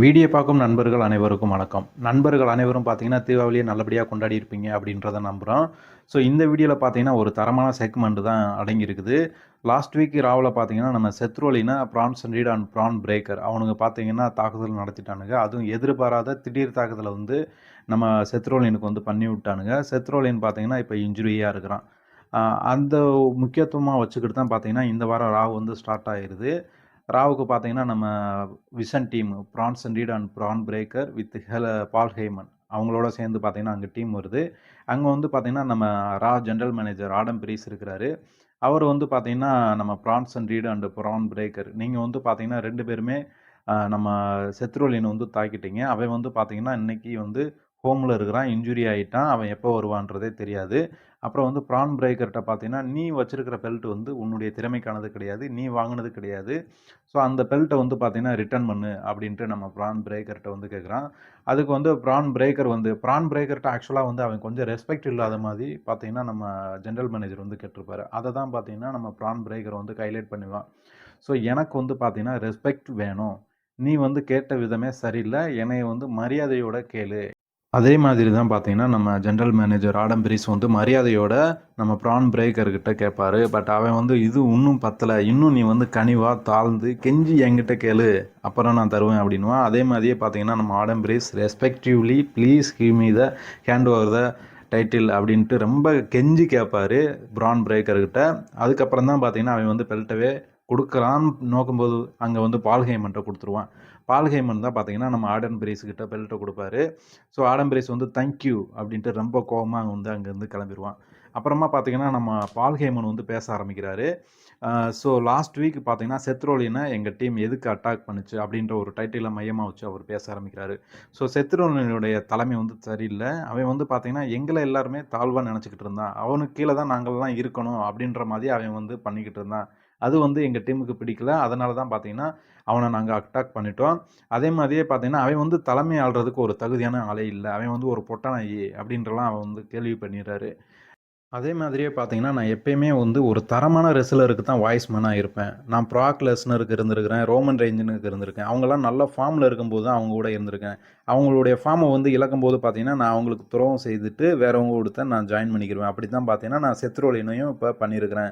Video பார்க்கும் நண்பர்கள் அனைவருக்கும் வணக்கம். நண்பர்கள் அனைவரும் பார்த்தீங்கன்னா தீபாவளியை நல்லபடியாக கொண்டாடி இருப்பீங்க அப்படின்றத நம்புகிறோம் ஸோ இந்த வீடியோவில் பார்த்தீங்கன்னா ஒரு தரமான செக்மெண்ட் தான் அடங்கியிருக்குது. லாஸ்ட் வீக் ராவில் பார்த்தீங்கன்னா நம்ம செத்ரோலினா ப்ரான் சண்டீட் அண்ட் ப்ரான் பிரேக்கர் அவனுங்க பார்த்தீங்கன்னா தாக்குதல் நடத்திட்டானுங்க. அதுவும் எதிர்பாராத திடீர் தாக்குதலை வந்து நம்ம செத்ரோலினுக்கு வந்து பண்ணி விட்டானுங்க. செத்ரோலின் பார்த்தீங்கன்னா இப்போ இன்ஜுரியாக இருக்கிறான். அந்த முக்கியத்துவமாக வச்சுக்கிட்டு தான் பார்த்தீங்கன்னா இந்த வாரம் ராவ் வந்து ஸ்டார்ட் ஆகிருது ராவுக்கு பார்த்தீங்கன்னா நம்ம vision team Bronson Reed and Bron Breakker with Hela Paul Heyman. அவங்களோட சேர்ந்து பார்த்தீங்கன்னா அங்கே டீம் வருது. அங்கே வந்து பார்த்தீங்கன்னா நம்ம Raw general manager Adam Pearce இருக்கிறாரு. அவர் வந்து பார்த்தீங்கன்னா நம்ம Bronson and Reed and Bron Breakker. நீங்கள் வந்து பார்த்தீங்கன்னா ரெண்டு பேருமே நம்ம செத்ரோலின் வந்து தாக்கிட்டீங்க. அவன் வந்து பார்த்தீங்கன்னா இன்னைக்கு வந்து ஹோமில் இருக்கிறான் இன்ஜுரி ஆகிட்டான் அவன் எப்போ வருவான்றதே தெரியாது. அப்புறம் வந்து ப்ரான் பிரேக்கர்கிட்ட பார்த்தீங்கன்னா நீ வச்சிருக்கிற பெல்ட் வந்து உன்னுடைய திறமைக்கானது கிடையாது நீ வாங்கினது கிடையாது. ஸோ அந்த பெல்ட்டை வந்து பார்த்தீங்கன்னா ரிட்டர்ன் பண்ணு அப்படின்ட்டு நம்ம ப்ரான் பிரேக்கர்கிட்ட வந்து கேட்குறான். அதுக்கு வந்து ப்ரான் பிரேக்கர் வந்து ப்ரான் பிரேக்கர்கிட்ட ஆக்சுவலாக வந்து அவன் கொஞ்சம் ரெஸ்பெக்ட் இல்லாத மாதிரி பார்த்தீங்கன்னா நம்ம ஜென்ரல் மேனேஜர் வந்து கேட்டிருப்பாரு. அதை தான் பார்த்தீங்கன்னா நம்ம ப்ரான் பிரேக்கர் வந்து ஹைலைட் பண்ணுவான். ஸோ எனக்கு வந்து பார்த்தீங்கன்னா ரெஸ்பெக்ட் வேணும். நீ வந்து கேட்ட விதமே சரியில்லை. என்னை வந்து மரியாதையோட கேளு. அதே மாதிரி தான் பார்த்தீங்கன்னா நம்ம ஜென்ரல் மேனேஜர் ஆடம் பிரிஸ் வந்து மரியாதையோட நம்ம ப்ரான் பிரேக்கர்கிட்ட கேட்பாரு பட் அவன் வந்து இது இன்னும் பத்தலை. இன்னும் நீ வந்து கனிவாக தாழ்ந்து கெஞ்சி என்கிட்ட கேளு. அப்புறம் நான் தருவேன் அப்படின்வான் அதே மாதிரியே பார்த்தீங்கன்னா நம்ம Adam Pearce respectively please give me the hand over the title அப்படின்ட்டு ரொம்ப கெஞ்சி கேட்பாரு ப்ரான் பிரேக்கர்கிட்ட அதுக்கப்புறம் தான் பார்த்தீங்கன்னா அவன் வந்து பெல்ட்டவே கொடுக்கலான்னு நோக்கும்போது அங்கே வந்து பால்ஹேமன்ட்ட கொடுத்துருவான். பால்ஹேமன் தான் பார்த்தீங்கன்னா நம்ம ஆடன் பிரேஸ் கிட்ட பெல்ட்டை கொடுப்பாரு. ஸோ ஆடன் பிரேஸ் வந்து தேங்க்யூ அப்படின்ட்டு ரொம்ப கோவமாக வந்து அங்கேருந்து கிளம்பிடுவான் அப்புறமா பார்த்தீங்கன்னா நம்ம பால்ஹேமன் வந்து பேச ஆரம்பிக்கிறாரு. ஸோ லாஸ்ட் வீக் பார்த்தீங்கன்னா செத்ரோலினை எங்கள் டீம் எதுக்கு அட்டாக் பண்ணுச்சு அப்படின்ற ஒரு டைட்டிலை மையமாக வச்சு அவர் பேச ஆரம்பிக்கிறாரு. ஸோ செத்ரோலினுடைய தலைமை வந்து சரியில்லை. அவன் வந்து பார்த்தீங்கன்னா எங்களை எல்லாருமே தாழ்வாக நினச்சிக்கிட்டு இருந்தான். அவனுக்கு கீழே தான் நாங்கள்லாம் இருக்கணும் அப்படின்ற மாதிரி அவன் வந்து பண்ணிக்கிட்டு இருந்தான். அது வந்து எங்கள் டீமுக்கு பிடிக்கல. அதனால தான் பார்த்தீங்கன்னா அவனை நாங்கள் அட்டாக் பண்ணிட்டோம். அதே மாதிரியே பார்த்தீங்கன்னா அவன் வந்து தலைமை ஆள்றதுக்கு ஒரு தகுதியான ஆளே இல்லை. அவன் வந்து ஒரு பொட்டனாயி அப்படின்றலாம் அவன் வந்து கேள்வி பண்ணிடுறாரு. அதே மாதிரியே பார்த்தீங்கன்னா நான் எப்பயுமே வந்து ஒரு தரமான ரெஸ்லருக்கு தான் வாய்ஸ் மேனாக இருப்பேன். நான் ப்ராக் லெஸ்னருக்கு இருந்திருக்கிறேன் ரோமன் ரேஞ்சனுக்கு இருந்திருக்கேன். அவங்களாம் நல்ல ஃபார்மில் இருக்கும்போது தான் அவங்க கூட இருந்திருக்கேன். அவங்களுடைய ஃபார்மை வந்து இழக்கும்போது பார்த்தீங்கன்னா நான் அவங்களுக்கு துரோகம் செய்துட்டு வேறவங்க கொடுத்த நான் ஜாயின் பண்ணிக்கிடுவேன் அப்படி தான் பார்த்தீங்கன்னா நான் செத்ரோலினையும் இப்போ பண்ணியிருக்கிறேன்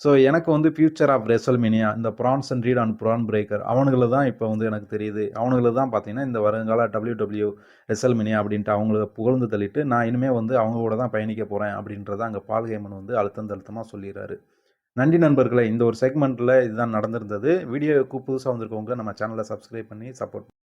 ஸோ எனக்கு வந்து ஃபியூச்சர் ஆஃப் ரெசல்மினியா இந்த Bronson and Reed and Bron Breakker அவனுங்கள தான் இப்போ வந்து எனக்கு தெரியுது. அவனுங்கள தான் பார்த்தீங்கன்னா இந்த வருங்கால டபிள்யூ டபிள்யூ ரெசல்மினியா அப்படின்ட்டு அவங்கள புகழ்ந்து தள்ளிட்டு நான் இனிமேல் வந்து அவங்க கூட தான் பயணிக்க போகிறேன் அப்படின்றத அங்கே பால்கேமன் வந்து அழுத்தம் தழுத்தமாக சொல்லிடுறாரு நன்றி நண்பர்களே இந்த ஒரு செக்மெண்ட்டில் இதுதான் நடந்திருந்தது. வீடியோவுக்கு புதுசாக வந்திருக்கவங்க நம்ம சேனலை சப்ஸ்கிரைப் பண்ணி சப்போர்ட்